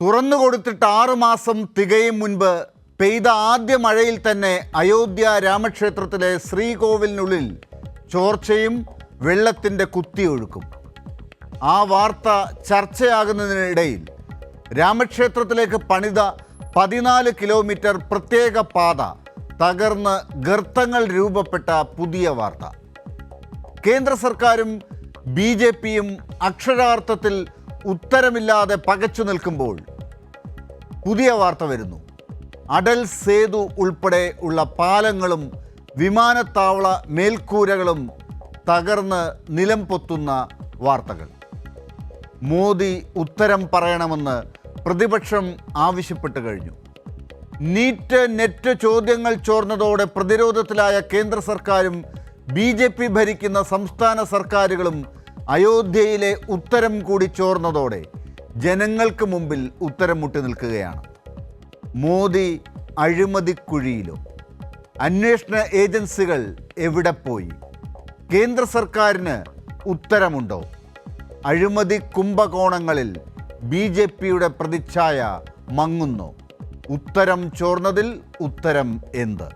തുറന്നു കൊടുത്തിട്ട് ആറുമാസം തികയും മുൻപ് പെയ്ത ആദ്യ മഴയിൽ തന്നെ അയോധ്യ രാമക്ഷേത്രത്തിലെ ശ്രീകോവിലിനുള്ളിൽ ചോർച്ചയും വെള്ളത്തിന്റെ കുത്തിയൊഴുക്കും ആ വാർത്ത ചർച്ചയാകുന്നതിനിടയിൽ രാമക്ഷേത്രത്തിലേക്ക് പണിത പതിനാല് കിലോമീറ്റർ പ്രത്യേക പാത തകർന്ന് ഗർത്തങ്ങൾ രൂപപ്പെട്ട പുതിയ വാർത്ത. കേന്ദ്ര സർക്കാരും ബി ജെ പിയും അക്ഷരാർത്ഥത്തിൽ ഉത്തരമില്ലാതെ പകച്ചു നിൽക്കുമ്പോൾ പുതിയ വാർത്ത വരുന്നു. അടൽ സേതു ഉൾപ്പെടെ ഉള്ള പാലങ്ങളും വിമാനത്താവള മേൽക്കൂരകളും തകർന്ന് നിലം പൊത്തുന്ന വാർത്തകൾ. മോദി ഉത്തരം പറയണമെന്ന് പ്രതിപക്ഷം ആവശ്യപ്പെട്ട് കഴിഞ്ഞു. നീറ്റ് നെറ്റ് ചോദ്യങ്ങൾ ചോർന്നതോടെ പ്രതിരോധത്തിലായ കേന്ദ്ര സർക്കാരും ബി ഭരിക്കുന്ന സംസ്ഥാന സർക്കാരുകളും അയോധ്യയിലെ ഉത്തരം കൂടി ചോർന്നതോടെ ജനങ്ങൾക്ക് മുമ്പിൽ ഉത്തരം മുട്ടി നിൽക്കുകയാണ്. മോദി അഴിമതിക്കുഴിയിലോ അന്വേഷണ ഏജൻസികൾ എവിടെ പോയി? കേന്ദ്ര സർക്കാരിന് ഉത്തരമുണ്ടോ? അഴിമതി കുംഭകോണങ്ങളിൽ ബി ജെ പിയുടെ പ്രതിച്ഛായ മങ്ങുന്നു? ഉത്തരം ചോർന്നതിൽ ഉത്തരം എന്ത്?